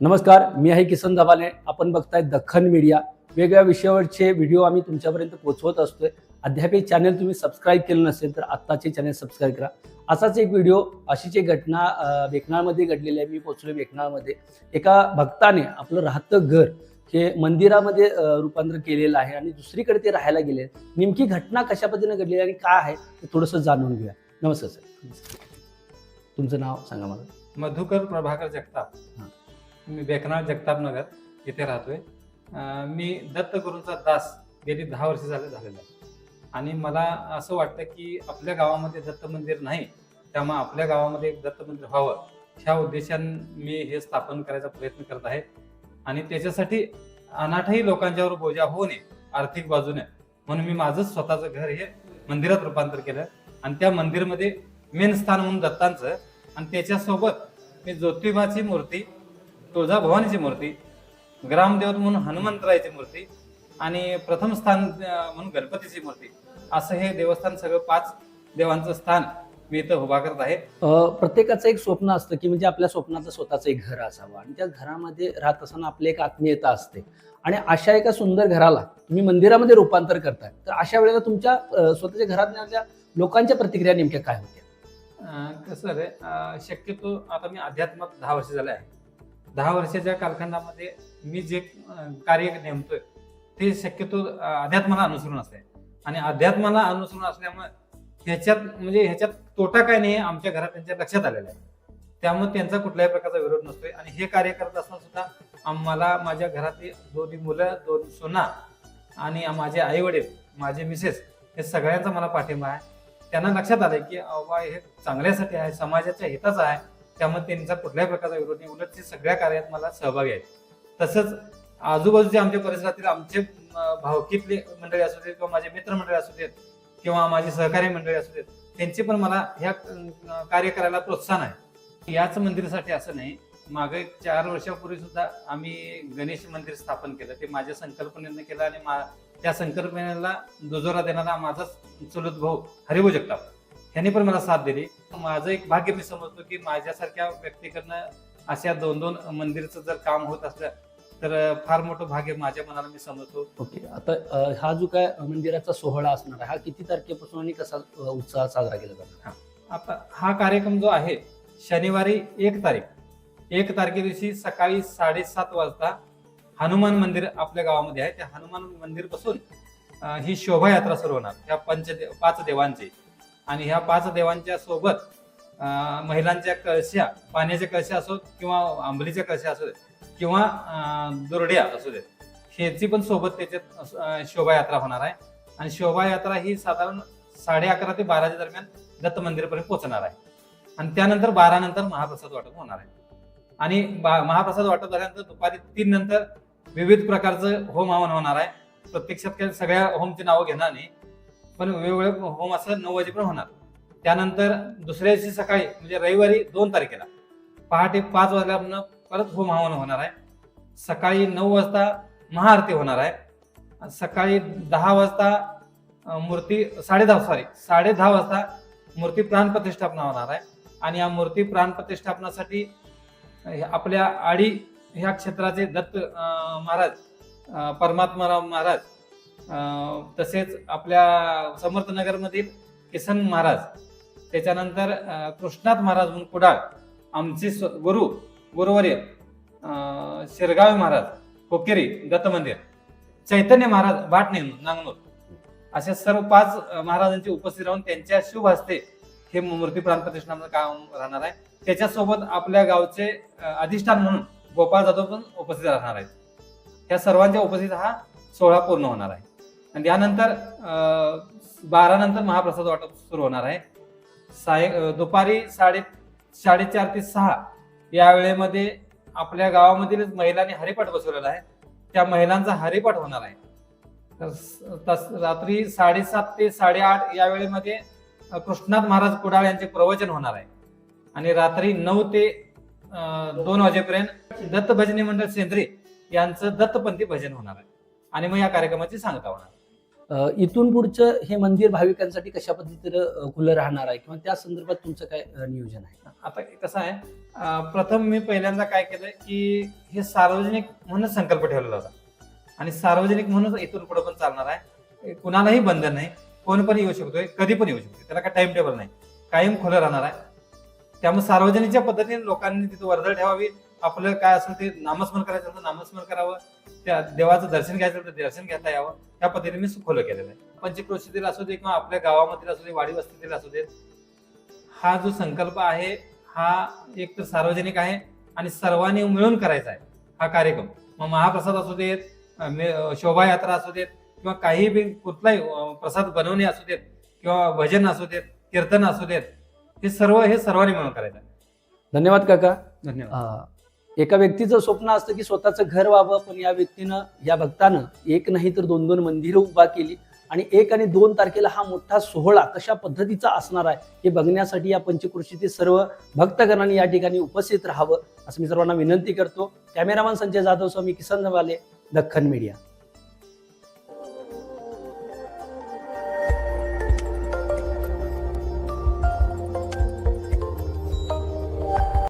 नमस्कार मी आहे किसन दबाने आपण बघताय दखन मीडिया. वेगळ्या विषयावरचे व्हिडिओ आम्ही तुमच्यापर्यंत पोहोचवत असतोय. अद्याप चॅनल तुम्ही सबस्क्राईब केलं नसेल तर आत्ताचे चॅनल सबस्क्राईब करा. असाच एक व्हिडिओ अशीच एक घटना अं, वेकनाळमध्ये घडलेली आहे. मी पोहोचलो वेकनाळमध्ये एका भक्ताने आपलं राहतं घर हे मंदिरामध्ये रूपांतर केलेलं आहे आणि दुसरीकडे ते राहायला गेले नेमकी घटना कशा पद्धतीने घडलेली आहे आणि काय आहे ते थोडंसं जाणून घेऊया. नमस्कार सर. तुमचं नाव सांगा मला. मधुकर प्रभाकर जगताप. मी बेकनाळ जगताप नगर येथे राहतोय मी दत्तगुरूंचा दास गेली दहा वर्ष झाले झालेला आहे. आणि मला असं वाटतं की आपल्या गावामध्ये दत्त मंदिर नाही त्यामुळे आपल्या गावामध्ये एक दत्त मंदिर व्हावं. ह्या उद्देशाने मी हे स्थापन करायचा प्रयत्न करत आहे. आणि त्याच्यासाठी अनाठही लोकांच्यावर बोजा होऊ नये आर्थिक बाजूने म्हणून मी माझं स्वतःचं घर हे मंदिरात रूपांतर केलं. आणि त्या मंदिरमध्ये मेन स्थान म्हणून दत्तांचं आणि त्याच्यासोबत मी ज्योतिबाची मूर्ती तुळजाभवानीची मूर्ती ग्रामदेवत म्हणून हनुमंतरायाची मूर्ती आणि प्रथम स्थान म्हणून गणपतीची मूर्ती. असं हे देवस्थान सगळं पाच देवांचं स्थान मी इथं उभा करत आहे. प्रत्येकाचं एक स्वप्न असतं की म्हणजे आपल्या स्वप्नाचं स्वतःचं एक घर असावं. आणि त्या घरामध्ये राहत असताना आपली एक आत्मीयता असते. आणि अशा एका सुंदर घराला तुम्ही मंदिरामध्ये रूपांतर करताय. तर अशा वेळेला तुमच्या स्वतःच्या घरातल्या लोकांच्या प्रतिक्रिया नेमक्या काय होत्या? कसं आहे अं, शक्यतो आता मी अध्यात्मात दहा वर्ष झाले आहे. दहा वर्षाच्या कालखंडामध्ये मी जे कार्य नेमतोय ते शक्यतो अध्यात्माला अनुसरून असते आणि अध्यात्माला अनुसरून असल्यामुळे ह्याच्यात म्हणजे ह्याच्यात तोटा काय नाही आमच्या घरात त्यांच्या लक्षात आलेला आहे त्यामुळे त्यांचा कुठल्याही प्रकारचा विरोध नसतोय. आणि हे कार्य करत असताना सुद्धा आम्हाला माझ्या घरातली दोन्ही मुलं दोन सोना आणि माझे आई वडील माझे मिसेस हे सगळ्यांचा मला पाठिंबा आहे. त्यांना लक्षात आलंय की अव्वा हे चांगल्यासाठी आहे समाजाच्या हिताचं आहे. त्यामुळे त्यांचा कुठल्याही प्रकारचा विरोध नाही. उलट ते सगळ्या कार्यात मला सहभागी आहे तसंच आजूबाजूचे आमच्या परिसरातील आमचे भावकीतले मंडळी असू देत किंवा माझे मित्रमंडळी असू देत किंवा माझी सहकारी मंडळी असू देत त्यांचे पण मला ह्या कार्य करायला प्रोत्साहन आहे. याच मंदिरासाठी असं नाही मागे चार वर्षापूर्वी सुद्धा आम्ही गणेश मंदिर स्थापन केलं. ते माझ्या संकल्पनेनं केलं आणि मा- त्या संकल्पनेला दुजोरा देणारा माझाच चुलत भाऊ हरिभाऊ जगताप ह्यांनी पण मला साथ दिली. माझं एक भाग्य मी समजतो की माझ्यासारख्या व्यक्तीकडनं अशा दोन दोन मंदिरचं जर काम होत असलं तर फार मोठं भाग्य माझ्या मनाला मी समजतो. ओके. आता अ, हा जो काय मंदिराचा सोहळा असणार आहे हा किती तारखेपासून आणि कसा अ, उत्साह साजरा केला जाणार आता हा कार्यक्रम जो आहे शनिवारी एक तारीख एक तारखे दिवशी सकाळी साडेसात वाजता हनुमान मंदिर आपल्या गावामध्ये आहे. त्या हनुमान मंदिरपासून ही शोभायात्रा सुरू होणार. ह्या पंच पाच देवांची. आणि ह्या पाच देवांच्या सोबत अं, महिलांच्या कळशा पाण्याच्या कळशा असोत किंवा आंबलीच्या कळशा असू देत किंवा अं, दुरड्या असू देत ह्याची पण सोबत त्याच्यात अं, शोभायात्रा होणार आहे. आणि शोभायात्रा ही साधारण साडे अकरा ते बाराच्या दरम्यान दत्त मंदिरपर्यंत पोहोचणार आहे. आणि त्यानंतर बारा नंतर महाप्रसाद वाटप होणार आहे. आणि बा- महाप्रसाद वाटप झाल्यानंतर दुपारी तीन नंतर विविध प्रकारचं होम हवन होणार आहे. प्रत्यक्षात काही सगळ्या होमची नावं घेणार नाही पण वेगवेगळे होम असं नऊ वाजेपर्यंत होणार. त्यानंतर दुसऱ्या दिवशी सकाळी म्हणजे रविवारी दोन तारखेला पहाटे पाच वाजल्यापासून परत होम हवन होणार आहे. सकाळी नऊ वाजता महाआरती होणार आहे. सकाळी दहा वाजता मूर्ती साडे दहा सॉरी साडे दहा वाजता मूर्ती प्राण प्रतिष्ठापना होणार आहे. आणि या मूर्ती प्राण प्रतिष्ठापनासाठी आपल्या आडी ह्या क्षेत्राचे दत्त महाराज परमात्माराव महाराज तसेच आपल्या समर्थनगरमधील किसन महाराज त्याच्यानंतर कृष्णात महाराज म्हणून कुडाळ आमचे स्व- गुरु गुरुवर्य अं, शिरगावे महाराज कोकेरी दत्त मंदिर चैतन्य महाराज भाट नांगनूर अशा सर्व पाच महाराजांची उपस्थित राहून त्यांच्या शुभ हस्ते हे मूर्ती प्राण प्रतिष्ठानाचं काम राहणार आहे. त्याच्यासोबत आपल्या गावचे अधिष्ठान म्हणून गोपाळ जाधव पण उपस्थित राहणार आहेत. या सर्वांच्या उपस्थित हा सोहळा पूर्ण होणार आहे. आणि यानंतर बारा नंतर महाप्रसाद वाटप सुरू होणार आहे. साय दुपारी साडे साडेचार ते सहा या वेळेमध्ये आपल्या गावामधील महिलांनी हरिपाठ बसवलेला आहे. त्या महिलांचा हरिपाठ होणार आहे. तर तस रात्री साडेसात ते साडेआठ या वेळेमध्ये कृष्णाथ महाराज कुडाळ यांचे प्रवचन होणार आहे. आणि रात्री नऊ ते दोन वाजेपर्यंत दत्त भजनी मंडळ सेंद्री यांचं दत्तपंथी भजन होणार आहे. आणि मग या कार्यक्रमाची सांगता होणार इथून पुढचं हे मंदिर भाविकांसाठी कशा पद्धतीनं खुलं राहणार आहे? किंवा त्या संदर्भात तुमचं काय नियोजन आहे? आता कसं आहे प्रथम मी पहिल्यांदा काय केलं की हे सार्वजनिक म्हणून संकल्प ठेवलेला होता. आणि सार्वजनिक म्हणून इथून पुढे पण चालणार आहे. कुणालाही बंधन नाही. कोण पण येऊ शकतोय कधी पण येऊ शकतो त्याला काय टाइम टेबल नाही. कायम खुलं राहणार आहे. त्यामुळे सार्वजनिकच्या पद्धतीने लोकांनी तिथं वर्दळ ठेवावी. आपलं काय असेल ते नामस्मरण करायचं असेल तर नामस्मरण करावं. त्या देवाचं दर्शन घ्यायचं असेल तर दर्शन घेता यावं. त्या पद्धतीने मी खुलं केलेलं आहे. पंचक्रोशीतील असू दे किंवा आपल्या गावामधील असू दे वाडी वस्तीतील असू दे हा जो संकल्प आहे हा एक तर सार्वजनिक आहे आणि सर्वांनी मिळून करायचा आहे हा कार्यक्रम. मग महाप्रसाद असू देत शोभायात्रा असू देत किंवा काही बी कुठलाही प्रसाद बनवणे असू देत किंवा भजन असू देत कीर्तन असू देत हे सर्व हे सर्वांनी मिळून करायचं आहे. धन्यवाद काका. धन्यवाद. एका व्यक्तीचं स्वप्न असतं की स्वतःचं घर व्हावं पण या व्यक्तीनं या भक्तानं एक नाही तर दोन दोन मंदिरं उभा केली आणि एक आणि दोन तारखेला हा मोठा सोहळा कशा पद्धतीचा असणार आहे हे बघण्यासाठी या पंचकृषीतील सर्व भक्तगणांनी या ठिकाणी उपस्थित राहावं असं मी सर्वांना विनंती करतो. Cameraman Sanjay Jadhav Swami Kisan Navale Dakkhan media.